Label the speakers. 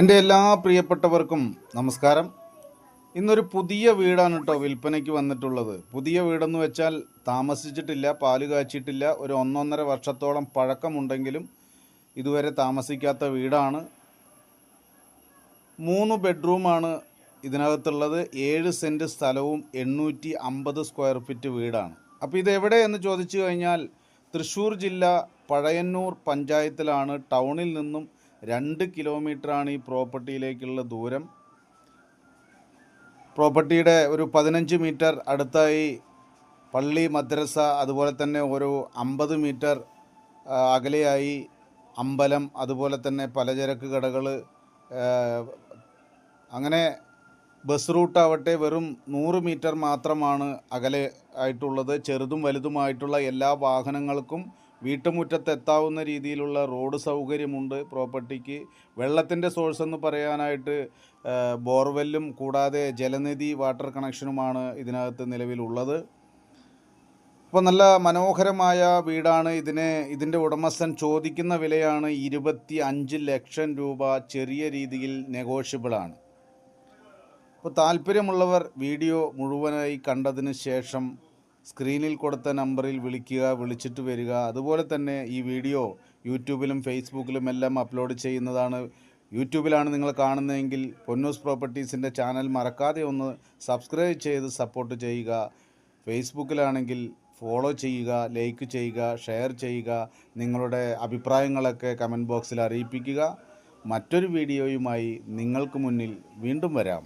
Speaker 1: എന്റെ എല്ലാ പ്രിയപ്പെട്ടവർക്കും നമസ്കാരം. ഇന്നൊരു പുതിയ വീടാണ് കേട്ടോ വിൽപ്പനയ്ക്ക് വന്നിട്ടുള്ളത്. പുതിയ വീടെന്ന് വെച്ചാൽ താമസിച്ചിട്ടില്ല പാൽ കാച്ചിട്ടില്ല ഒരു ഒന്നൊന്നര വർഷത്തോളം പഴക്കമുണ്ടെങ്കിലും ഇതുവരെ താമസിക്കാത്ത വീടാണ്. മൂന്ന് ബെഡ്റൂമാണ് ഇതിനകത്തുള്ളത്. ഏഴ് സെന്റ് സ്ഥലവും എണ്ണൂറ്റി അമ്പത് സ്ക്വയർ ഫീറ്റ് വീടാണ്. അപ്പോൾ ഇത് എവിടെ എന്ന് ചോദിച്ചു കഴിഞ്ഞാൽ തൃശ്ശൂർ ജില്ല പഴയന്നൂർ പഞ്ചായത്തിലാണ്. ടൗണിൽ നിന്നും രണ്ട് കിലോമീറ്ററാണ് ഈ പ്രോപ്പർട്ടിയിലേക്കുള്ള ദൂരം. പ്രോപ്പർട്ടിയുടെ ഒരു പതിനഞ്ച് മീറ്റർ അടുത്തായി പള്ളി മദ്രസ അതുപോലെ തന്നെ ഒരു അമ്പത് മീറ്റർ അകലെയായി അമ്പലം അതുപോലെ തന്നെ പലചരക്ക് കടകൾ അങ്ങനെ ബസ് റൂട്ടാവട്ടെ വെറും നൂറ് മീറ്റർ മാത്രമാണ് അകലെ ആയിട്ടുള്ളത്. ചെറുതും വലുതുമായിട്ടുള്ള എല്ലാ വാഹനങ്ങൾക്കും വീട്ടുമുറ്റത്ത് എത്താവുന്ന രീതിയിലുള്ള റോഡ് സൗകര്യമുണ്ട് പ്രോപ്പർട്ടിക്ക്. വെള്ളത്തിന്റെ സോഴ്സ് എന്ന് പറയാനായിട്ട് ബോർവെല്ലും കൂടാതെ ജലനിധി വാട്ടർ കണക്ഷനുമാണ് ഇതിനകത്ത് നിലവിലുള്ളത്. അപ്പോൾ നല്ല മനോഹരമായ വീടാണ് ഇതിന്. ഇതിന്റെ ഉടമസ്ഥൻ ചോദിക്കുന്ന വിലയാണ് ഇരുപത്തി അഞ്ച് ലക്ഷം രൂപ ചെറിയ രീതിയിൽ നെഗോഷ്യബിളാണ്. അപ്പോൾ താല്പര്യമുള്ളവർ വീഡിയോ മുഴുവനായി കണ്ടതിന് ശേഷം സ്ക്രീനിൽ കൊടുത്ത നമ്പറിൽ വിളിക്കുക വിളിച്ചിട്ട് വരിക. അതുപോലെ തന്നെ ഈ വീഡിയോ യൂട്യൂബിലും ഫേസ്ബുക്കിലും എല്ലാം അപ്ലോഡ് ചെയ്യുന്നതാണ്. യൂട്യൂബിലാണ് നിങ്ങൾ കാണുന്നതെങ്കിൽ പൊന്നൂസ് പ്രോപ്പർട്ടീസിന്റെ ചാനൽ മറക്കാതെ ഒന്ന് സബ്സ്ക്രൈബ് ചെയ്ത് സപ്പോർട്ട് ചെയ്യുക. ഫേസ്ബുക്കിലാണെങ്കിൽ ഫോളോ ചെയ്യുക ലൈക്ക് ചെയ്യുക ഷെയർ ചെയ്യുക നിങ്ങളുടെ അഭിപ്രായങ്ങളൊക്കെ കമന്റ് ബോക്സിൽ അറിയിപ്പിക്കുക. മറ്റൊരു വീഡിയോയുമായി നിങ്ങൾക്ക് മുന്നിൽ വീണ്ടും വരാം.